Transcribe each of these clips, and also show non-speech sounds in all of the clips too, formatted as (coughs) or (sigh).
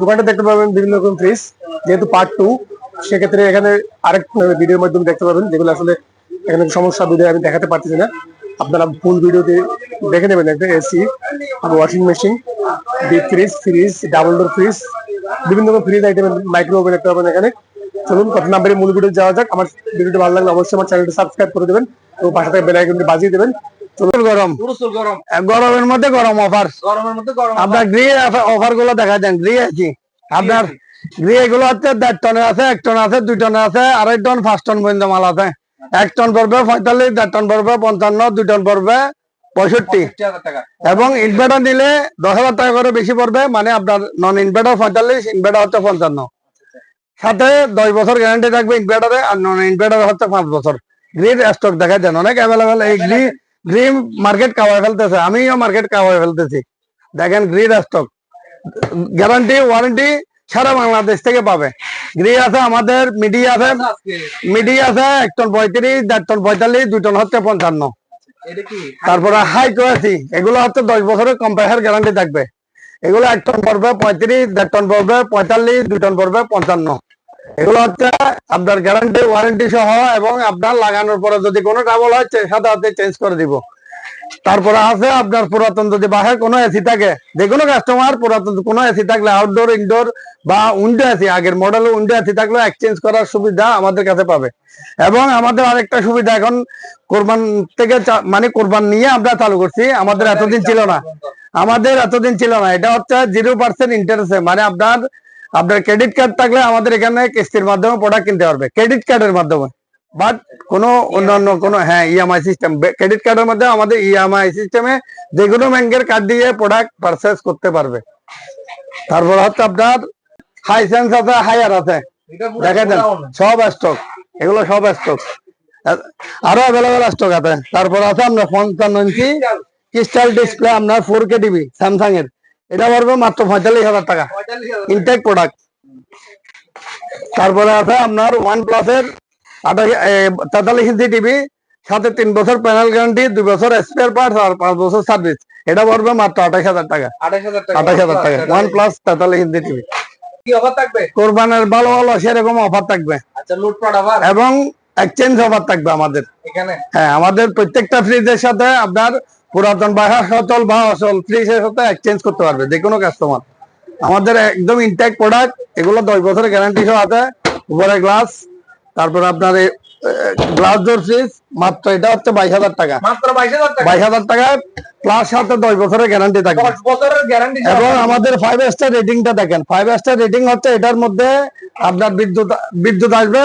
দোকানটা দেখতে পাবেন ফ্রিজ যেহেতু পার্ট টু সেক্ষেত্রে এখানে ভিডিওর মাধ্যমে দেখতে পাবেন, যেগুলো আসলে এখানে সমস্যা আমি দেখাতে পারতেছি না। আপনারা ফুল ভিডিওতে দেখে নেবেন একটা AC washing machine fridge fridge double door fridge বিভিন্ন রকম ফ্রিজ আইটেম মাইক্রো ওভেন দেখতে পাবেন এখানে। চলুন কত নাম্বারে মূল ভিডিও যাওয়া যাক। আমার ভিডিওটি ভালো লাগলে অবশ্যই আমার চ্যানেলটি সাবস্ক্রাইব করে দেবেন এবং পাশে থেকে বেল আইকনটি বাজিয়ে দেবেন। চলুন গরম। প্রচুর গরম। গরমের মধ্যে গরম অফার গরমের মধ্যে গরম আপনার গ্রি অফারগুলো দেখা যান গ্রি আছে আপনার গ্রি এগুলো হচ্ছে দেড় টনের আছে এক টন আছে দুই টনের আছে আড়াই টন পাঁচ টন পর্যন্ত মাল আছে। এক টন পড়বে পঁয়তাল্লিশ দেড় টন পড়বে পঞ্চান্ন দুই টন পড়বে পঁয়ষট্টি। এবং ইনভার্টার নিলে দশ হাজার টাকা করে বেশি পড়বে মানে আপনার নন ইনভার্টার পঁয়তাল্লিশ ইনভার্টার হচ্ছে পঞ্চান্ন। সাথে দশ বছর গ্যারান্টি থাকবে ইনভার্টারে আর নন ইনভার্টার হচ্ছে পাঁচ বছর। গ্রিন স্টক দেখা যান অনেক অ্যাভেলেবেল এই গ্রি গ্রিন মার্কেট কাওয়ায় ফেলতেছে আমিও মার্কেট কাওয়ায় ফেলতেছি। দেখেন গ্রিন স্টক গ্যারান্টি ওয়ারেন্টি সারা বাংলাদেশ থেকে পাবে। গ্রি আছে আমাদের মিডি আছে মিডি আছে এক টন পঁয়ত্রিশ দেড় টন পঁয়তাল্লিশ দুই টন হচ্ছে পঞ্চান্ন। তারপরে হাই কোয়ালিটি এগুলো হচ্ছে দশ বছরের কম্প্রেসার গ্যারান্টি থাকবে। এগুলো এক টন পড়বে পঁয়ত্রিশ দেড় টন পড়বে পঁয়তাল্লিশ দুই টন পড়বে পঞ্চান্ন। এগুলো হচ্ছে আপনার গ্যারান্টি ওয়ারেন্টি সহ এবং আপনার লাগানোর পরে যদি কোনো ট্রাবল হয় সাথে সাথে চেঞ্জ করে দিব। তারপরে আছে আপনার পুরাতন যদি বাসায় কোনো এসি থাকে, যে কোনো কাস্টমার পুরাতন কোনো এসি থাকলে আউটডোর ইনডোর বা উইন্ডো এসি আগের মডেল উইন্ডো এসি থাকলে এক্সচেঞ্জ করার সুবিধা আমাদের কাছে পাবে। এবং আমাদের আরেকটা সুবিধা এখন কোরবান থেকে মানে কোরবান নিয়ে আমরা চালু করছি, আমাদের এতদিন ছিল না। আমাদের এতদিন ছিল না, এটা হচ্ছে জিরো পার্সেন্ট ইন্টারেস্টে মানে আপনার আপনার ক্রেডিট কার্ড থাকলে আমাদের এখানে কিস্তির মাধ্যমে প্রোডাক্ট কিনতে পারবে। ক্রেডিট কার্ডের মাধ্যমে। বাট কোনো অন্যান্য কোনো হ্যাঁ ইএমআই সিস্টেম ক্রেডিট কার্ডের মধ্যে আমাদের ইএমআই সিস্টেমে যে কোনো ব্যাংকের কার্ড দিয়ে প্রোডাক্ট পারচেস করতে পারবে। তারপর হচ্ছে আপনার হাই সেন্স আছে হায়ার আছে। দেখা দেন সব স্টক এগুলো সব স্টক আরও অ্যাভেলেবেল স্টক আছে। তারপর আছে আপনার পঞ্চান্ন ইঞ্চি ক্রিস্টাল ডিসপ্লে আপনার ফোর কে টিভি স্যামসাং এর। এটা পড়বে মাত্র পঁয়তাল্লিশ হাজার টাকা। ইনটেক প্রোডাক্ট তারপরে আছে আপনার ওয়ান প্লাসের তেতাল্লিশ ইঞ্চি টিভি সাথে তিন বছর প্যানেল গ্যারান্টি দুই বছর স্পেয়ার পার্টস আর পাঁচ বছর সার্ভিস এটা পড়বে মাত্র আঠাশ হাজার টাকা। আঠাশ হাজার টাকা। ওয়ান প্লাস তেতাল্লিশ ইঞ্চি টিভি কোরবানের ভালো ভালো সেরকম অফার থাকবে। আচ্ছা এবং এক্সচেঞ্জ অফার থাকবে আমাদের। হ্যাঁ আমাদের প্রত্যেকটা ফ্রিজের সাথে আপনার পুরাতন বা সচল বা অচল ফ্রিজের সাথে এক্সচেঞ্জ করতে পারবে যে কোনো কাস্টমার আমাদের একদম ইনটেক প্রোডাক্ট এগুলো দশ বছরের গ্যারান্টি সহ আছে। উপরে গ্লাস তারপর আপনার গ্লাস ডোর ফ্রিজ মাত্র এটা হচ্ছে বাইশ হাজার টাকা। মাত্র বাইশ হাজার টাকা। প্লাস সাথে দশ বছরের গ্যারান্টি থাকে দশ বছরের গ্যারান্টি এবং আমাদের ফাইভ স্টার রেটিংটা দেখেন। ফাইভ স্টার রেটিং হচ্ছে এটার মধ্যে আপনার বিদ্যুৎ বিদ্যুৎ আসবে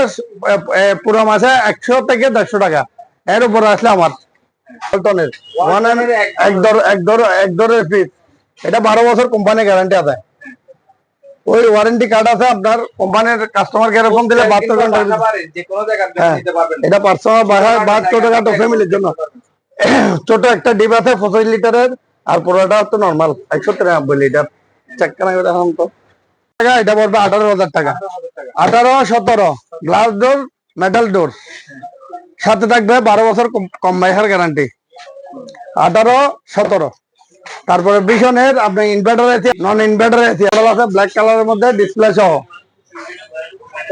পুরো মাসে একশো থেকে দেড়শো টাকা। এর উপরে আসলে আমার। ওয়ালটনের ওয়ান ওয়ালটনের এক- দর এক দর এক দরের ফ্রিজ এটা বারো বছর কোম্পানি গ্যারান্টি আছে। ওই ওয়ারেন্টি কার্ড আছে আপনার কোম্পানির কাস্টমার কেয়ার ফোন দিলে বাহাত্তর জায়গায় হ্যাঁ। এটা পার্সোনাল বাহাত্তর টাকা তো ফ্যামিলির জন্য। (coughs) ছোট একটা ডিপ আছে পঁচিশ লিটারের আর পুরোটা তো নর্মাল একশো তিরানব্বই লিটার চেক করা এখন তো। টাকা এটা পড়বে আঠারো হাজার টাকা। আঠারো সতেরো। গ্লাস ডোর মেটাল ডোর সাথে থাকবে বারো বছর কম কম্বাইহার গ্যারান্টি আঠারো, সতেরো। তারপরে বিশনের আপনি ইনভার্টার আছে নন ইনভার্টার এগুলো আছে ব্ল্যাক কালারের মধ্যে ডিসপ্লে সহ।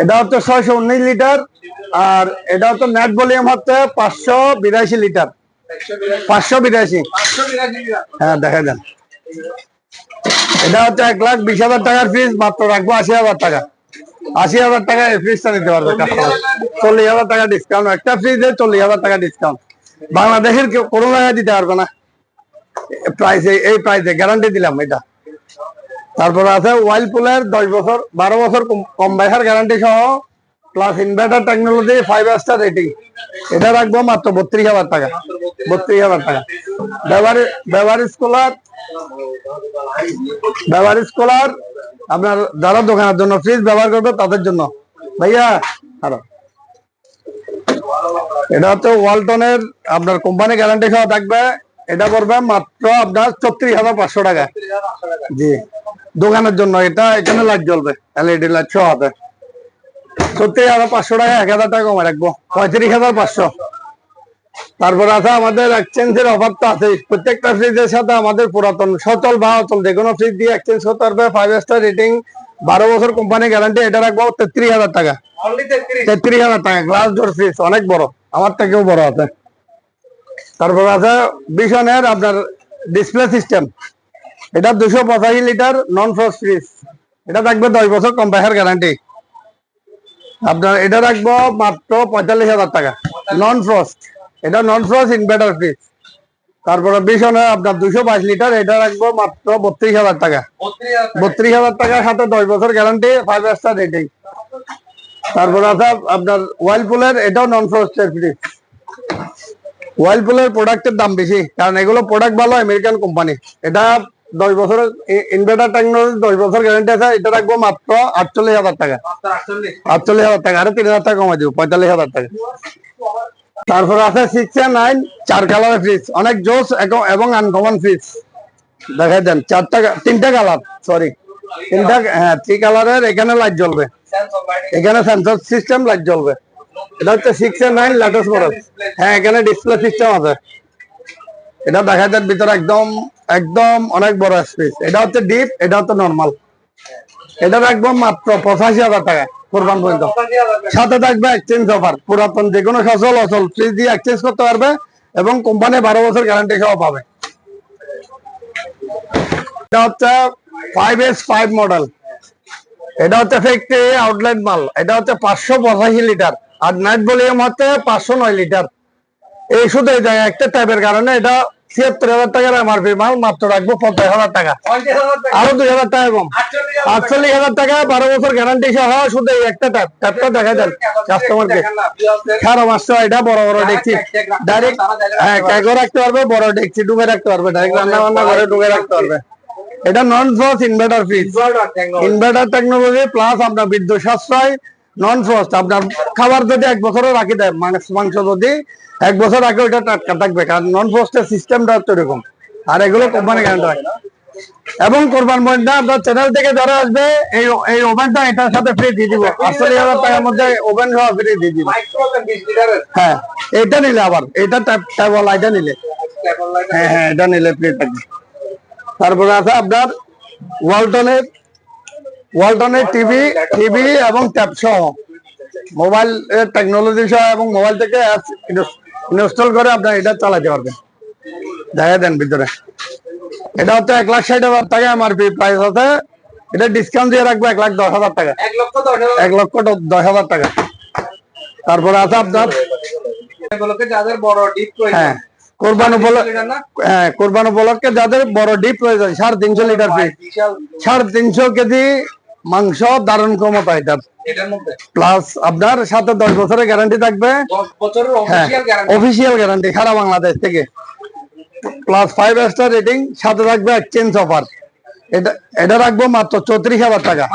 এটা হচ্ছে ছয়শো উনিশ লিটার, আর এটা হচ্ছে নেট ভলিউম হচ্ছে পাঁচশো বিরাশি লিটার। পাঁচশো বিরাশি। হ্যাঁ দেখা যান এটা হচ্ছে এক লাখ বিশ হাজার টাকার ফ্রিজ মাত্র রাখব আশি হাজার টাকা। আশি হাজার টাকা ফ্রিজটা নিতে পারবে কাস্টমার চল্লিশ হাজার টাকা ডিসকাউন্ট একটা ফ্রিজে চল্লিশ হাজার টাকা ডিসকাউন্ট বাংলাদেশের কেউ কোনো জায়গায় দিতে পারবে না। প্রাইসে এই প্রাইসে গ্যারান্টি দিলাম এটা। তারপরে আছে ওয়াইলপুলের দশ বছর বারো বছর কম বাইহার গ্যারান্টি সহ plus inverter technology five star rating এটা রাখব মাত্র বত্রিশ হাজার টাকা। বত্রিশ হাজার টাকা। ব্যবহার ব্যবহার স্কলার ব্যবহার স্কলার আপনার যারা দোকানের জন্য ফ্রিজ ব্যবহার করবে, তাদের জন্য। ভাইয়া আরও এটা হচ্ছে ওয়ালটনের আপনার কোম্পানি গ্যারান্টি সহ থাকবে। এটা পড়বে মাত্র আপনার ছত্রিশ হাজার পাঁচশো টাকা। জি। দোকানের জন্য এটা, এখানে লাইট জ্বলবে এলইডি লাইট সহ হবে ছত্রিশ হাজার পাঁচশো টাকা, এক হাজার টাকা কমে রাখব। পঁয়ত্রিশ হাজার পাঁচশো। তারপর আছে আমাদের এক্সচেঞ্জের অফার তো আছে প্রত্যেকটা ফ্রিজের সাথে আমাদের পুরাতন সচল বা অচল যে কোনো ফ্রিজ দিয়ে এক্সচেঞ্জ করতে পারবে ফাইভ স্টার রেটিং বারো বছর কোম্পানি গ্যারান্টি এটা রাখব তেত্রিশ হাজার টাকা। তেত্রিশ? হাজার টাকা গ্লাস ডোর ফ্রিজ অনেক বড়। আমার থেকেও বড় আছে। তারপর আছে বিশনের আপনার ডিসপ্লে সিস্টেম এটা দুশো পঁচাশি লিটার নন ফ্রস্ট ফ্রিজ এটা থাকবে দশ বছর কম্পায়ার গ্যারান্টি আপনার এটা রাখব মাত্র পঁয়তাল্লিশ হাজার টাকা। নন ফ্রস্ট এটা নন ফ্রস্ট ইনভার্টার ফ্রিজ তারপরে বিশনের আপনার দুশো বাইশ লিটার এটা রাখব মাত্র বত্রিশ হাজার টাকা। বত্রিশ হাজার টাকা। টাকার সাথে দশ বছর গ্যারান্টি ফাইভ স্টার রেটিং তারপর আছে আপনার ওয়াইলপুলের এটাও নন ফ্রস্টের ফ্রিজ ওয়াইলপুলের প্রোডাক্টের দাম বেশি কারণ এগুলো প্রোডাক্ট ভালো আমেরিকান কোম্পানি এটা দশ বছরের ইনভার্টার টেকনোলজি দশ বছর গ্যারান্টি আছে এটা রাখব মাত্র আটচল্লিশ হাজার টাকা। আটচল্লিশ হাজার টাকা আরও তিন হাজার টাকা কমাই দিব পঁয়তাল্লিশ হাজার টাকা। তারপর আছে সিক্স নাইন চার কালারের ফ্রিজ অনেক জোস এবং- আনকমন ফ্রিজ দেখাই দেন, চারটা তিনটা কালার সরি তিনটা হ্যাঁ থ্রি কালারের এখানে লাইট জ্বলবে। এখানে সেন্সর সিস্টেম লাইট জ্বলবে। এটা হচ্ছে সিক্স নাইন লেটেস্ট মডেল হ্যাঁ এখানে ডিসপ্লে সিস্টেম আছে। এটা দেখা যায় ভিতরে একদম একদম অনেক বড় স্পেস এটা হচ্ছে ডিপ এটা হচ্ছে নর্মাল এটা রাখব মাত্র পঁচাশি হাজার টাকা কোরবান পর্যন্ত। সাথে থাকবে এক্সচেঞ্জ অফার পুরাতন যে কোনো সচল অচল ফ্রিজ দিয়ে এক্সচেঞ্জ করতে পারবে এবং কোম্পানি বারো বছর গ্যারান্টি সহ পাবে। এটা হচ্ছে ফাইভ এস ফাইভ মডেল এটা হচ্ছে ফ্যাক্টরি আউটলেট মাল। এটা হচ্ছে পাঁচশো পঁচাশি লিটার আর নাইট ভলিউম হচ্ছে পাঁচশো নয় লিটার এই শুধু এই জায়গায় একটা টাইপের কারণে এটা ছিয়াত্তর হাজার টাকার এমআরপি মাল মাত্র রাখব পঞ্চাশ হাজার টাকা। পঞ্চাশ হাজার টাকা। আরও দুই হাজার টাকা কম। আটচল্লিশ হাজার টাকা। বারো বছর গ্যারান্টি সহ শুধু এই একটা ট্যাপ ট্যাপটা দেখা দেন কাস্টমারকে খারাপ আসছে এটা বড় বড় ডাইরেক্ট হ্যাঁ ক্যাগও রাখতে পারবে বড় দেখছি ডুবে রাখতে পারবে ডাইরেক্ট রান্না বান্না ডুবে রাখতে পারবে। এটা non frost inverter fridge inverter technology plus আপনার বিদ্যুৎ সাশ্রয় নন ফ্রস্ট আপনার খাবার যদি এক বছরও রাখি দেয় মাংস মাংস যদি এক বছর রাখে ওইটা টাটকা থাকবে কারণ নন ফ্রস্টের সিস্টেমটা হচ্ছে এরকম আর এগুলো কোম্পানি গ্যারান্টি রাখে এবং কোরবান মধ্যে আপনার চ্যানেল থেকে যারা আসবে, এই এই ওভেনটা এটার সাথে ফ্রি দিয়ে দিব। আটচল্লিশ হাজার টাকার মধ্যে ওভেন ফ্রি দিয়ে দিব। হ্যাঁ এটা নিলে আবার, এটা ট্যাপ ট্যাপ এটা নিলে। হ্যাঁ হ্যাঁ এটা নিলে ফ্রি থাকবে। তারপরে আছে আপনার ওয়ালটনের ওয়ালটনের টিভি টিভি এবং ট্যাব সহ। মোবাইল টেকনোলজি সহ এবং মোবাইল থেকে ইনস্টল করে আপনার এটা চালাতে পারবেন। দেখা দেন ভিতরে। এটা হচ্ছে এক লাখ ষাট হাজার টাকা এমআরপি প্রাইস আছে। এটা ডিসকাউন্ট দিয়ে রাখব এক লাখ দশ হাজার টাকা। এক লক্ষ দশ হাজার। টাকা। তারপরে আছে আপনার যাদের বড় ডিপ হ্যাঁ কোরবান উপলক্ষে হ্যাঁ কোরবান উপলক্ষে যাদের বড় ডিপ প্রয়োজন সাড়ে তিনশো লিটার ফিট সাড়ে তিনশো কেজি মাংস দারুণ ক্ষমতা এটার প্লাস আপনার সাথে দশ বছরের গ্যারান্টি থাকবে। হ্যাঁ অফিসিয়াল গ্যারান্টি সারা বাংলাদেশ থেকে। প্লাস ফাইভ স্টার রেটিং সাথে থাকবে এক্সচেঞ্জ অফার এটা এটা রাখব মাত্র চৌত্রিশ হাজার টাকা।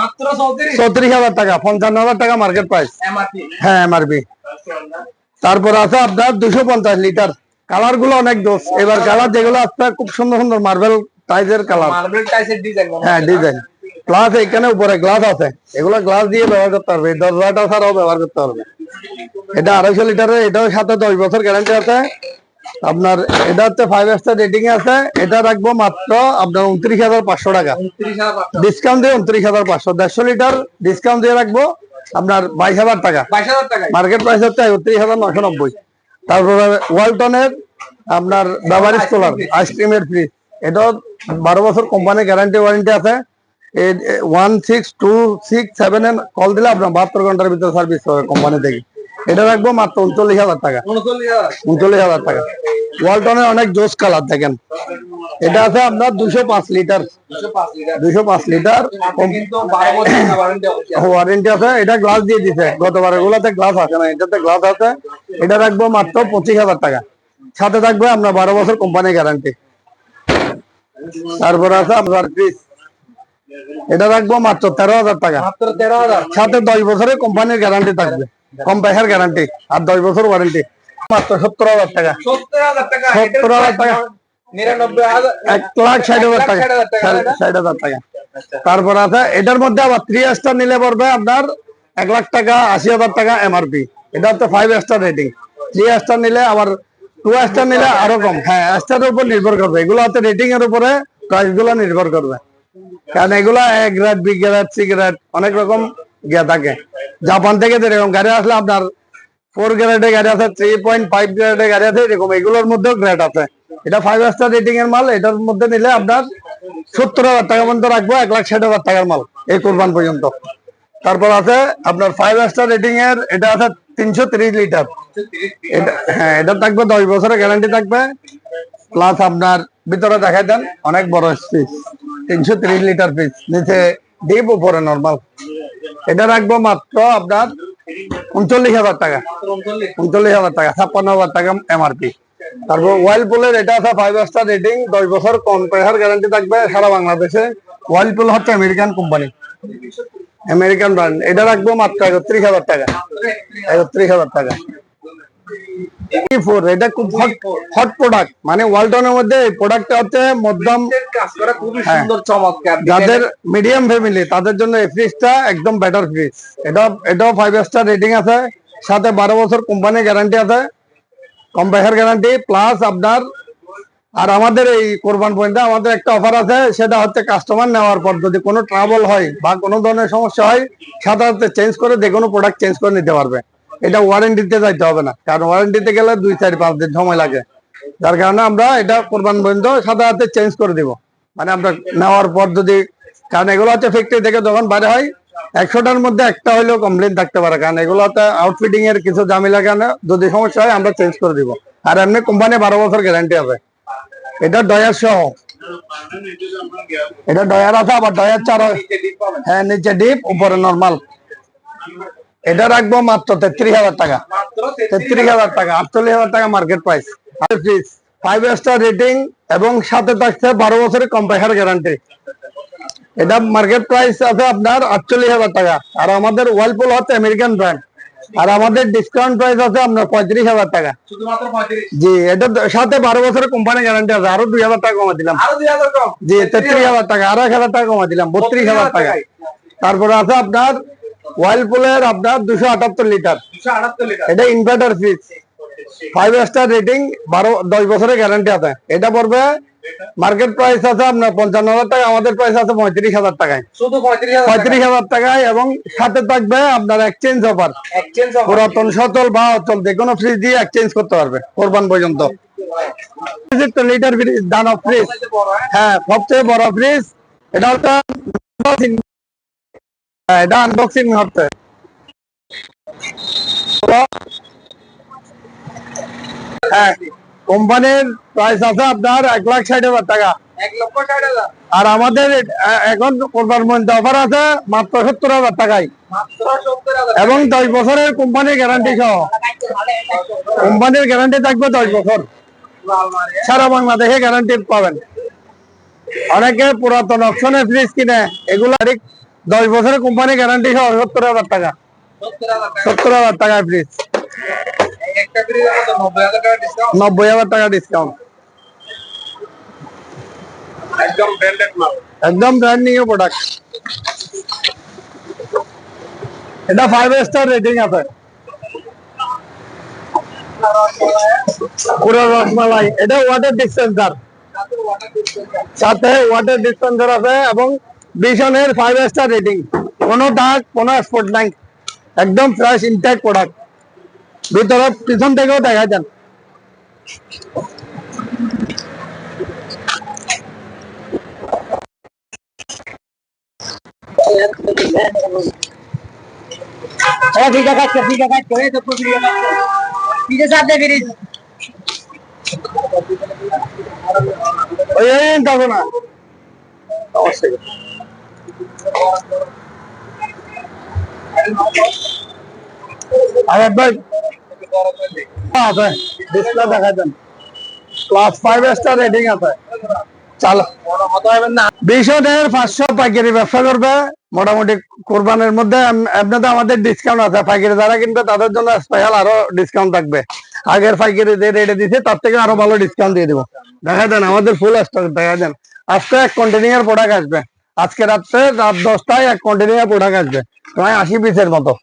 চৌত্রিশ? হাজার টাকা পঞ্চান্ন হাজার টাকা মার্কেট প্রাইস হ্যাঁ এমআরপি তারপর আছে আপনার দুশো পঞ্চাশ লিটার কালারগুলো অনেক দোষ। এবার কালার যেগুলো আসছে খুব সুন্দর সুন্দর মার্বেল টাইজের কালার হ্যাঁ। ডিজাইন গ্লাস এখানে উপরে গ্লাস আছে। এগুলো গ্লাস দিয়ে ব্যবহার করতে পারবে দরজাটা ছাড়াও ব্যবহার করতে পারবে এটা আড়াইশো লিটারের এটাও সাথে দশ বছর গ্যারান্টি আছে। আপনার এটা হচ্ছে ফাইভ স্টার রেটিং আছে এটা রাখব মাত্র আপনার উনত্রিশ হাজার পাঁচশো টাকা। উনত্রিশ ডিসকাউন্ট দিয়ে উনত্রিশ হাজার পাঁচশো দেড়শো লিটার ডিসকাউন্ট দিয়ে রাখব আপনার বাইশ হাজার টাকা। মার্কেট প্রাইস হচ্ছে একত্রিশ হাজার নশো নব্বই। তারপরে ওয়ালটনের আপনার ব্যবহারিক সোলার আইসক্রিমের ফ্রিজ এটাও বারো বছর কোম্পানি গ্যারান্টি ওয়ারেন্টি আছে। One six two six seven call দিলে আপনার বাহাত্তর ঘণ্টার ভিতরে সার্ভিস হবে কোম্পানি থেকে। এটা রাখব মাত্র উনচল্লিশ হাজার টাকা। উনচল্লিশ হাজার? টাকা। ওয়ালটনের অনেক জোস কালার দেখেন। এটা আছে আপনার দুশো পাঁচ লিটার। দুশো পাঁচ লিটার। ওয়ারেন্টি আছে। এটা গ্লাস দিয়ে দিছে। গতবার গুলাতে গ্লাস আছে না এটাতে গ্লাস আছে। এটা রাখব মাত্র পঁচিশ হাজার টাকা। সাথে থাকবে আপনার বারো বছর কোম্পানি গ্যারান্টি তারপর আছে আপনার ফ্রিজ এটা রাখব মাত্র তেরো হাজার টাকা। সাথে দশ বছরের কোম্পানির গ্যারান্টি থাকবে। কম পয়সার গ্যারান্টি আর দশ বছর ওয়ারেন্টি মাত্র সত্তর হাজার টাকা। সত্তর হাজার টাকা এক লাখ ষাট হাজার টাকা। ষাট হাজার টাকা? ষাট হাজার টাকা। তারপর আছে এটার মধ্যে আবার থ্রি স্টার নিলে পড়বে আপনার এক লাখ টাকা আশি হাজার টাকা এমআরপি এটা হচ্ছে five star rating three star নিলে আবার টু স্টার নিলে আরও কম। হ্যাঁ স্টারের উপর নির্ভর করবে। এগুলো হচ্ছে রেটিং এর উপরে প্রাইসগুলো নির্ভর করবে। কারণ এগুলা এক grade B grade C grade অনেক রকম গিয়া থাকে। জাপান থেকে যেরকম গাড়ি আসলে আপনার ফোর গ্রেডের গাড়ি আছে থ্রি পয়েন্ট ফাইভ গ্রেডের গাড়ি আছে, এরকম এগুলোর মধ্যেও গ্রেড আছে। এটা ফাইভ স্টার রেটিং এর মাল, এটার মধ্যে নিলে আপনার সত্তর হাজার টাকা পর্যন্ত রাখব, এক লাখ ষাট হাজার টাকার মাল এই কোরবান পর্যন্ত। তারপর আছে আপনার ফাইভ স্টার রেটিং এর, এটা আছে তিনশো তিরিশ লিটার এটা হ্যাঁ এটা থাকবে দশ বছরের গ্যারান্টি থাকবে। প্লাস আপনার ভিতরে দেখাই দেন, অনেক বড় পিস তিনশো তিরিশ লিটার পিস নিচে ডিপ উপরে নর্মাল এটা রাখব মাত্র আপনার উনচল্লিশ হাজার টাকা। উনচল্লিশ হাজার টাকা, ছাপ্পান্ন হাজার টাকা এমআরপি তারপর ওয়াইলপুলের এটা আছে ফাইভ স্টার রেটিং দশ বছর কম প্রেশার গ্যারান্টি থাকবে সারা বাংলাদেশে। ওয়াইলপুল হচ্ছে আমেরিকান কোম্পানি আমেরিকান ব্র্যান্ড এটা রাখব মাত্র একত্রিশ হাজার টাকা। একত্রিশ হাজার টাকা। ফোর এটা খুব হট হট প্রোডাক্ট মানে ওয়ালটনের মধ্যে এই প্রোডাক্টটা হচ্ছে মধ্যম কাজ করা খুবই হ্যাঁ। সুন্দর চমৎকার। যাদের মিডিয়াম ফ্যামিলি তাদের জন্য এই ফ্রিজটা একদম বেটার ফ্রিজ এটা এটাও ফাইভ স্টার রেটিং আছে। সাথে বারো বছর কোম্পানি গ্যারান্টি আছে। কম্প্রেসার গ্যারান্টি প্লাস আপনার আর আমাদের এই কোরবান পয়েন্টে আমাদের একটা অফার আছে সেটা হচ্ছে কাস্টমার নেওয়ার পর যদি কোনো ট্রাবল হয় বা কোনো ধরনের সমস্যা হয় সাধারণত চেঞ্জ করে যে কোনো প্রোডাক্ট চেঞ্জ করে নিতে পারবে। এটা ওয়ারেন্টিতে যাইতে হবে না। কারণ ওয়ারেন্টিতে গেলে দুই, চার, পাঁচ দিন সময় লাগে। যার কারণে আমরা এটা কোরবান পর্যন্ত সাধারণত চেঞ্জ করে দিব। মানে আমরা নেওয়ার পর যদি, কারণ এগুলো হচ্ছে ফ্যাক্টরি থেকে যখন বাইরে হয়, একশোটার মধ্যে একটা হলেও কমপ্লেন থাকতে পারে। কারণ এগুলোতে আউটফিটিং এর কিছু জামিলা কারণে যদি সমস্যা হয়, আমরা চেঞ্জ করে দিব। আর এমনি কোম্পানি বারো বছর গ্যারান্টি হবে এটা ডয়ার সহ। এটা ডয়ার আছে, আবার ডয়ার চার হ্যাঁ নিচে ডিপ উপরে নর্মাল এটা রাখব মাত্র তেত্রিশ হাজার টাকা। তেত্রিশ হাজার টাকা আটচল্লিশ হাজার টাকা market price fridge five star rating এবং সাথে থাকছে বারো বছরের কম্প্রেসার গ্যারান্টি এটা মার্কেট প্রাইস আছে আপনার আটচল্লিশ হাজার টাকা। আর আমাদের ওয়ালপুল হচ্ছে আমেরিকান ব্র্যান্ড আর আমাদের ডিসকাউন্ট প্রাইস আছে আপনার পঁয়ত্রিশ হাজার টাকা। জি এটা সাথে বারো বছরের কোম্পানি গ্যারান্টি আছে। আরও দুই হাজার টাকা কমা দিলাম। জি তেত্রিশ হাজার টাকা আরও এক হাজার টাকা কমা দিলাম বত্রিশ হাজার টাকা তারপরে আছে আপনার ওয়াইলপুলের আপনার দুশো আটাত্তর লিটার। এটা inverter fridge five star rating বারো দশ বছরের গ্যারান্টি আছে। এটা পড়বে মার্কেট প্রাইস আছে আপনার পঞ্চান্ন হাজার টাকা আমাদের প্রাইস আছে পঁয়ত্রিশ হাজার টাকায়। পঁয়ত্রিশ হাজার টাকায়? এবং সাথে থাকবে আপনার এক্সচেঞ্জ অফার পুরাতন সতল বা অচল যে কোনো ফ্রিজ দিয়ে এক্সচেঞ্জ করতে পারবে কোরবান পর্যন্ত। লিটার ফ্রিজ দানব ফ্রিজ হ্যাঁ? হ্যাঁ সবচেয়ে বড় ফ্রিজ এটা হচ্ছে এটা আনবক্সিং হচ্ছে হ্যাঁ কোম্পানির প্রাইস আছে আপনার এক লাখ ষাট হাজার টাকা। আর আমাদের এখন কোরবান মধ্যে অফার আছে মাত্র সত্তর হাজার টাকায়। এবং দশ বছরের কোম্পানির গ্যারান্টি সহ। কোম্পানির গ্যারান্টি থাকবে দশ বছর। সারা বাংলাদেশে গ্যারান্টি পাবেন। অনেকে পুরাতন অপশনের ফ্রিজ কিনে এগুলো দশ বছরের কোম্পানি গ্যারান্টি সহ সত্তর হাজার টাকা সত্তর হাজার টাকা সত্তর হাজার টাকা ফ্রিজ একটা ফ্রিজের মতো নব্বই হাজার টাকা ডিসকাউন্ট নব্বই হাজার টাকা ডিসকাউন্ট একদম ব্র্যান্ডেড মাল একদম ব্র্যান্ড নিউ প্রোডাক্ট এটা ফাইভ স্টার রেটিং আছে পুরো রসমালাই এটা ওয়াটার ডিসপেন্সার সাথে ওয়াটার ডিসপেন্সার আছে এবং বিশনের ফাইভ স্টার রেটিং কোনো দাগ কোনো স্পট নাই একদম ফ্রেশ ইনটেক প্রোডাক্ট ভিতরে পিছন থেকেও দেখা যান। ওই দেখো না। অবশ্যই আর একবার আছে ডিসপ্লে দেখা যান ক্লাস ফাইভ স্টার রেটিং আছে। পাঁচশো পাইকারি ব্যবসা করবে। মোটামুটি কোরবানের মধ্যে আপনাদের আমাদের ডিসকাউন্ট আছে। পাইকারি যারা কিনবে, তাদের জন্য স্পেশাল আরও ডিসকাউন্ট থাকবে। আগের পাইকারি যে রেটে দিছে, তার থেকে আরও ভালো ডিসকাউন্ট দিয়ে দিব। দেখা দেন, আমাদের ফুল স্টক দেখা দেন। আজকে এক প্রোডাক্ট আসবে। আজকে রাত্রে রাত দশটায় এক কন্টিনিউয়ার প্রোডাক্ট আসবে। প্রায় আশি পিসের মতো।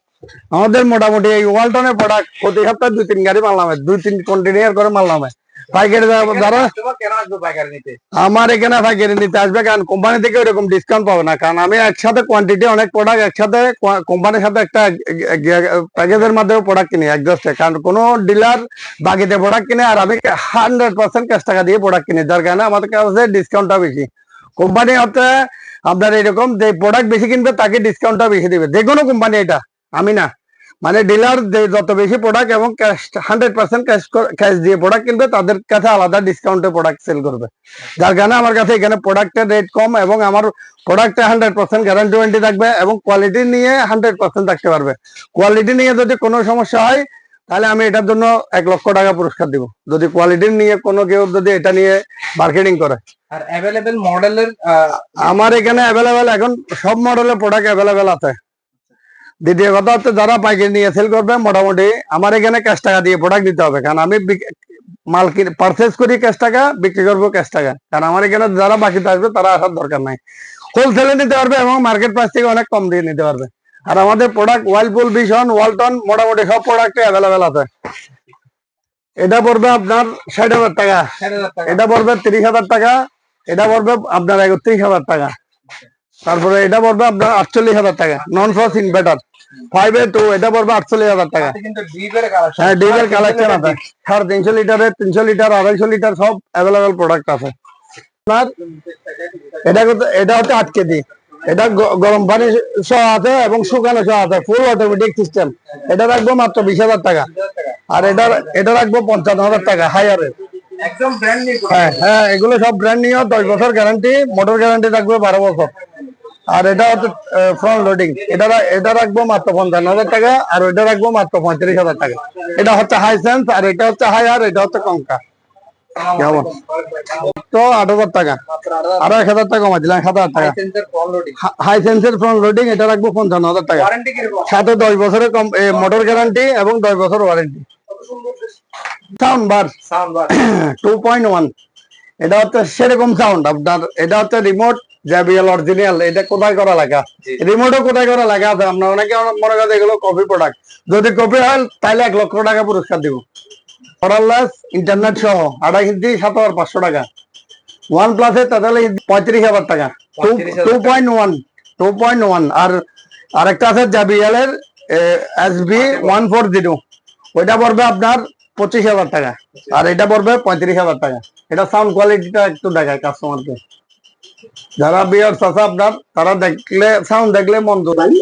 আমাদের মোটামুটি এই ওয়ালটনের প্রোডাক্ট প্রতি সপ্তাহে দুই তিন গাড়ি মাল নামে। দুই তিন কন্টেনার করে মাল নামে। পাইকারি যারা- আমার এখানে পাইকারি নিতে আসবে কারণ কোম্পানি থেকে ওরকম ডিসকাউন্ট পাবে না। কারণ আমি একসাথে কোয়ান্টিটি অনেক প্রোডাক্ট একসাথে কোম্পানির সাথে একটা প্যাকেজের মাধ্যমে প্রোডাক্ট কিনি একজস্টে কারণ কোনো ডিলার বাকিতে প্রোডাক্ট কিনে আর আমি হান্ড্রেড পার্সেন্ট ক্যাশ টাকা দিয়ে প্রোডাক্ট কিনি। যার কারণে আমাদের কাছে ডিসকাউন্টটা বেশি। কোম্পানি হচ্ছে আপনার এরকম যে প্রোডাক্ট বেশি কিনবে, তাকে ডিসকাউন্টটা বেশি দিবে। যে কোনো কোম্পানি এটা, আমি না। মানে ডিলার যত বেশি প্রোডাক্ট এবং cash hundred percent cash cash দিয়ে প্রোডাক্ট কিনবে, তাদের কাছে আলাদা ডিসকাউন্টে প্রোডাক্ট সেল করবে। যার কারণে আমার কাছে এখানে প্রোডাক্টের রেট কম এবং আমার প্রোডাক্টে হান্ড্রেড পার্সেন্ট গ্যারান্টি ওয়ারেন্টি থাকবে এবং কোয়ালিটি নিয়ে হান্ড্রেড পার্সেন্ট থাকতে পারবে। কোয়ালিটি নিয়ে যদি কোনো সমস্যা হয়, তাহলে আমি এটার জন্য এক লক্ষ টাকা পুরস্কার দিব। যদি কোয়ালিটি নিয়ে কোনো কেউ যদি এটা নিয়ে মার্কেটিং করে। আর অ্যাভেলেবেল মডেলের আমার এখানে অ্যাভেলেবেল এখন সব মডেলের প্রোডাক্ট অ্যাভেলেবেল আছে। দ্বিতীয় কথা হচ্ছে যারা পাইকারি নিয়ে সেল করবে মোটামুটি আমার এখানে ক্যাশ টাকা দিয়ে প্রোডাক্ট দিতে হবে। কারণ আমি মাল পারচেস করি ক্যাশ টাকা বিক্রি করব ক্যাশ টাকা। কারণ আমার এখানে যারা বাকিতে আসবে তারা আসার দরকার নাই। হোলসেলে নিতে পারবে এবং মার্কেট প্রাইস থেকে অনেক কম দিয়ে নিতে পারবে। আর আমাদের প্রোডাক্ট ওয়াইলপুল ভিশন ওয়ালটন মোটামুটি সব প্রোডাক্ট অ্যাভেলেবেল আছে। এটা পড়বে আপনার ষাট হাজার টাকা। এটা পড়বে তিরিশ হাজার টাকা। এটা পড়বে আপনার একত্রিশ হাজার টাকা। তারপরে এটা পড়বে আপনার আটচল্লিশ হাজার টাকা। Non frost inverter five A two এটা পড়বে আটচল্লিশ হাজার টাকা। কিন্তু ডিপের কালেকশন হ্যাঁ আছে। সাড়ে তিনশো লিটারের তিনশো লিটার আড়াইশো লিটার সব অ্যাভেলেবেল প্রোডাক্ট আছে। আপনার এটা এটা হচ্ছে আট কেজি। এটা গরম পানি সহ আছে এবং শুকানো সহ আছে ফুল অটোমেটিক সিস্টেম এটা রাখব মাত্র বিশ হাজার টাকা। আর এটা এটা রাখব পঞ্চান্ন হাজার টাকা হায়ারের একদম ব্র্যান্ড নিউ হ্যাঁ হ্যাঁ এগুলো সব ব্র্যান্ড নিয়ে দশ বছর গ্যারান্টি মোটর গ্যারান্টি থাকবে বারো বছর। আর এটা হচ্ছে ফ্রন্ট লোডিং এটা এটা রাখব মাত্র পঞ্চান্ন হাজার টাকা আর ওইটা রাখব মাত্র পঁয়ত্রিশ হাজার টাকা। এটা হচ্ছে হাই সেন্স আর এটা হচ্ছে হাই আর এটা হচ্ছে কঙ্কা। তো আট হাজার টাকা। আরও এক হাজার টাকা কমাই দিলাম সাত হাজার টাকা। হাই সেন্সের ফ্রন্ট লোডিং এটা রাখব পঞ্চান্ন হাজার টাকা। সাথে দশ বছরের কম মোটর গ্যারান্টি এবং দশ বছর warranty sound bar sound bar two point one এটা হচ্ছে সেরকম সাউন্ড। আপনার এটা হচ্ছে রিমোট জ্যাবিএল অরিজিনাল এটা কোথায় করা জি। রিমোটও কোথায় করা লেখা আছে? আপনার অনেকে মনে করেন এগুলো কপি প্রোডাক্ট যদি কপি হয় তাহলে এক লক্ষ টাকা পুরস্কার দিব। অর্ডারলেস ইন্টারনেট সহ আড়াই হিন্দি সাত হাজার পাঁচশো টাকা। ওয়ান প্লাসে তাহলে পঁয়ত্রিশ হাজার টাকা। 35,000 two point one two point one আর আরেকটা আছে জ্যাবিএল এর S B one four zero ওইটা পড়বে আপনার পঁচিশ হাজার টাকা। আর এটা পড়বে পঁয়ত্রিশ হাজার টাকা। এটা সাউন্ড কোয়ালিটিটা একটু দেখায় কাস্টমারকে যারা বিয়ার আছে আপনার তারা দেখলে সাউন্ড দেখলে মন জোড়ায়। বালি